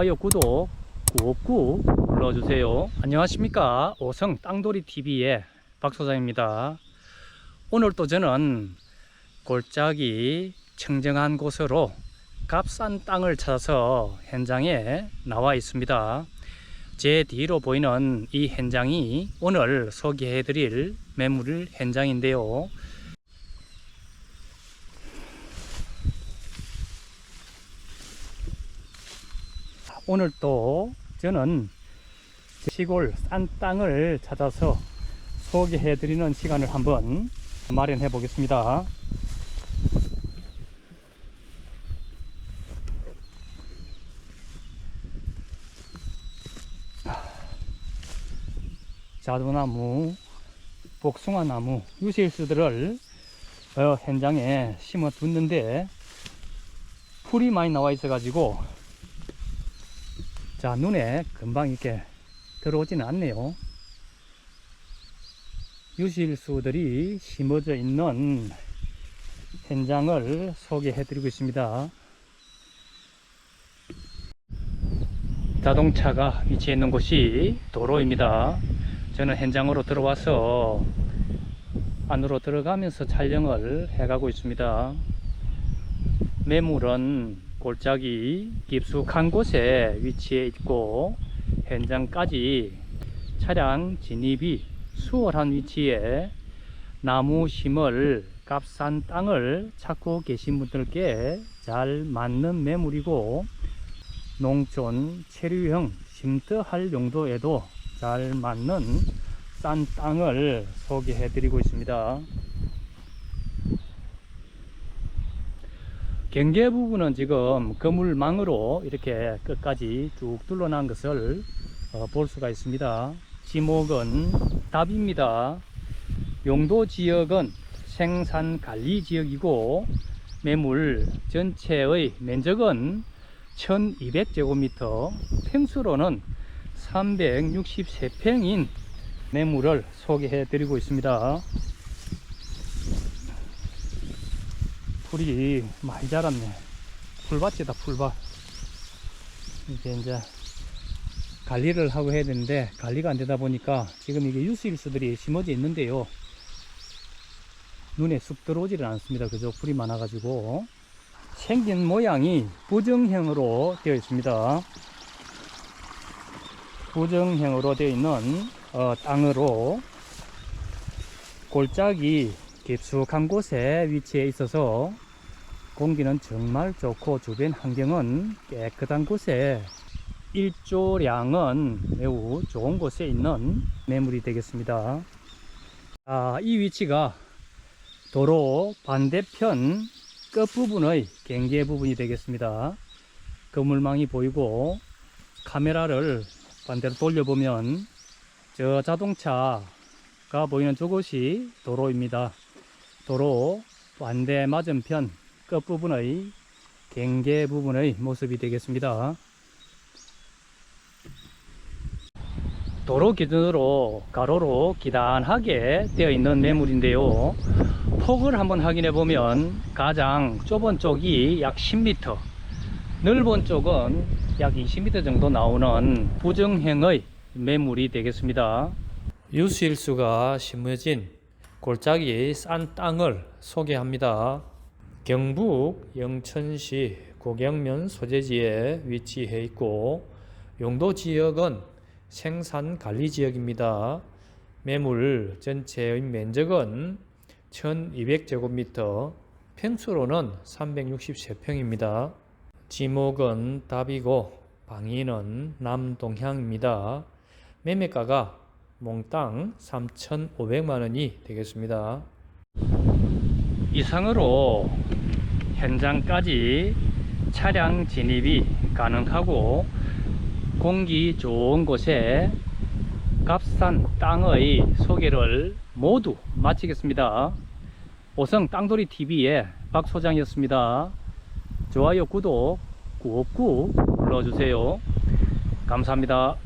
좋아요, 구독 꾹꾹 눌러주세요. 안녕하십니까. 오성 땅돌이 TV의 박 소장입니다. 오늘 또 저는 골짜기 청정한 곳으로 값싼 땅을 찾아서 현장에 나와 있습니다. 제 뒤로 보이는 이 현장이 오늘 소개해 드릴 매물 현장인데요. 오늘 또 저는 시골 싼 땅을 찾아서 소개해 드리는 시간을 한번 마련해 보겠습니다. 자두나무, 복숭아나무, 유실수들을 어, 현장에 심어 뒀는데 풀이 많이 나와 있어 가지고 자 눈에 금방 이렇게 들어오지는 않네요. 유실수들이 심어져 있는 현장을 소개해 드리고 있습니다. 자동차가 위치해 있는 곳이 도로입니다. 저는 현장으로 들어와서 안으로 들어가면서 촬영을 해가고 있습니다. 매물은 골짜기 깊숙한 곳에 위치해 있고 현장까지 차량 진입이 수월한 위치에 나무 심을 값싼 땅을 찾고 계신 분들께 잘 맞는 매물이고 농촌 체류형 쉼터할 용도에도 잘 맞는 싼 땅을 소개해 드리고 있습니다. 경계 부분은 지금 그물망으로 이렇게 끝까지 쭉 둘러난 것을 어, 볼 수가 있습니다. 지목은 답입니다. 용도 지역은 생산 관리 지역이고 매물 전체의 면적은 1200제곱미터, 평수로는 363평인 매물을 소개해 드리고 있습니다. 풀이 많이 자랐네. 풀밭이다, 풀밭. 이제 이제 관리를 하고 해야 되는데 관리가 안 되다 보니까 지금 이게 유수일수들이 심어져 있는데요. 눈에 쑥 들어오지를 않습니다. 그죠? 풀이 많아 가지고. 생긴 모양이 부정형으로 되어 있습니다. 부정형으로 되어 있는 어, 땅으로 골짜기 깊숙한 곳에 위치해 있어서 공기는 정말 좋고 주변 환경은 깨끗한 곳에 일조량은 매우 좋은 곳에 있는 매물이 되겠습니다. 아, 이 위치가 도로 반대편 끝부분의 경계 부분이 되겠습니다. 그물망이 보이고 카메라를 반대로 돌려보면 저 자동차가 보이는 저곳이 도로입니다. 도로 반대 맞은편 끝부분의 경계 부분의 모습이 되겠습니다. 도로 기준으로 가로로 기단하게 되어 있는 매물인데요. 폭을 한번 확인해 보면 가장 좁은 쪽이 약 10m, 넓은 쪽은 약 20m 정도 나오는 부정형의 매물이 되겠습니다. 유수일수가 심어진 골짜기 싼 땅을 소개합니다. 경북 영천시 고경면 소재지에 위치해 있고 용도 지역은 생산 관리 지역입니다. 매물 전체의 면적은 1200제곱미터, 평수로는 363평입니다. 지목은 답이고 방위는 남동향입니다. 매매가가 몽땅 3,500만 원이 되겠습니다. 이상으로 현장까지 차량 진입이 가능하고 공기 좋은 곳에 값싼 땅의 소개를 모두 마치겠습니다. 오성 땅돌이 TV의 박 소장이었습니다. 좋아요, 구독 꾹꾹 눌러주세요. 감사합니다.